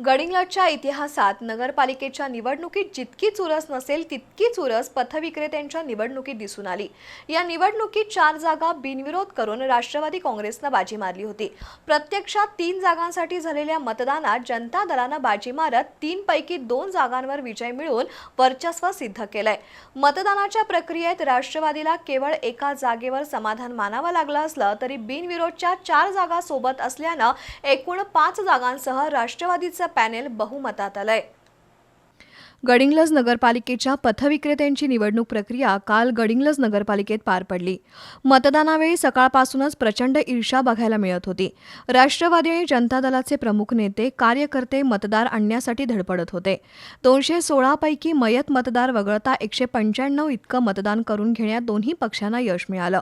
गडिंग्लजच्या इतिहासात नगरपालिकेच्या निवडणुकीत जितकी चुरस नसेल तितकी चुरस पथविक्रेत्यांच्या निवडणुकीत दिसून आली. या निवडणुकीत चार जागा बिनविरोध करून राष्ट्रवादी काँग्रेसनं बाजी मारली होती. प्रत्यक्षात तीन जागांसाठी झालेल्या मतदानात जनता दलानं बाजी मारत तीनपैकी दोन जागांवर विजय मिळवून वर्चस्व सिद्ध केलंय. मतदानाच्या प्रक्रियेत राष्ट्रवादीला केवळ एका जागेवर समाधान मानावं लागलं असलं तरी बिनविरोधच्या चार जागा सोबत असल्यानं एकूण पाच जागांसह राष्ट्रवादीचं पॅनेल बहुमतात आलंय. गडिंग्लज नगरपालिकेच्या पथविक्रेत्यांची निवडणूक प्रक्रिया काल गडिंग्लज नगरपालिकेत पार पडली. मतदानावेळी सकाळपासूनच प्रचंड ईर्षा बघायला मिळत होती. राष्ट्रवादी आणि जनता दलाचे प्रमुख नेते कार्यकर्ते मतदार आणण्यासाठी धडपडत होते. दोनशे सोळापैकी मयत मतदार वगळता एकशे पंच्याण्णव इतकं मतदान करून घेण्यात दोन्ही पक्षांना यश मिळालं.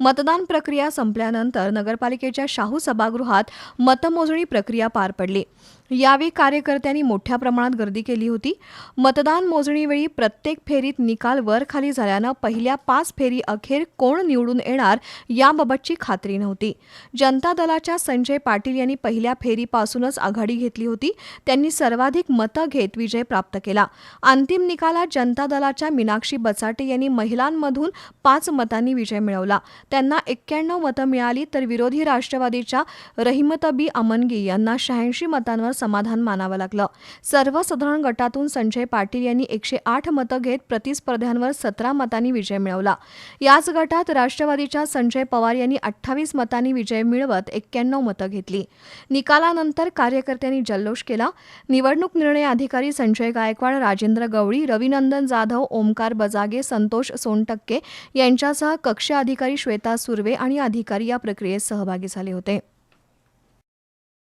मतदान प्रक्रिया संपल्यानंतर नगरपालिकेच्या शाहू सभागृहात मतमोजणी प्रक्रिया पार पडली. यावेळी कार्यकर्त्यांनी मोठ्या प्रमाणात गर्दी केली होती. मतदान मोजणीवेळी प्रत्येक फेरीत निकाल वर खाली झाल्यानं पहिल्या पाच फेरी अखेर कोण निवडून येणार याबाबतची खात्री नव्हती. जनता दलाच्या संजय पाटील यांनी पहिल्या फेरीपासूनच आघाडी घेतली होती. त्यांनी सर्वाधिक मतं घेत विजय प्राप्त केला. अंतिम निकालात जनता दलाच्या मीनाक्षी बचाटे यांनी महिलांमधून पाच मतांनी विजय मिळवला. त्यांना एक्क्याण्णव मतं मिळाली तर विरोधी राष्ट्रवादीच्या रहिमतबी अमनगी यांना शहाऐंशी मतांवर समाधान मानावं लागलं. सर्वसाधारण गटातून संजय पाटील यांनी एकशे आठ मतं घेत प्रतिस्पर्ध्यांवर सतरा मतांनी विजय मिळवला. याच गटात राष्ट्रवादीच्या संजय पवार यांनी अठ्ठावीस मतांनी विजय मिळवत एक्क्याण्णव मतं घेतली. निकालानंतर कार्यकर्त्यांनी जल्लोष केला. निवडणूक निर्णय अधिकारी संजय गायकवाड राजेंद्र गवळी रविनंदन जाधव ओमकार बजागे संतोष सोनटक्के यांच्यासह कक्ष अधिकारी श्वेता सुर्वे आणि अधिकारी या प्रक्रियेत सहभागी झाले होते.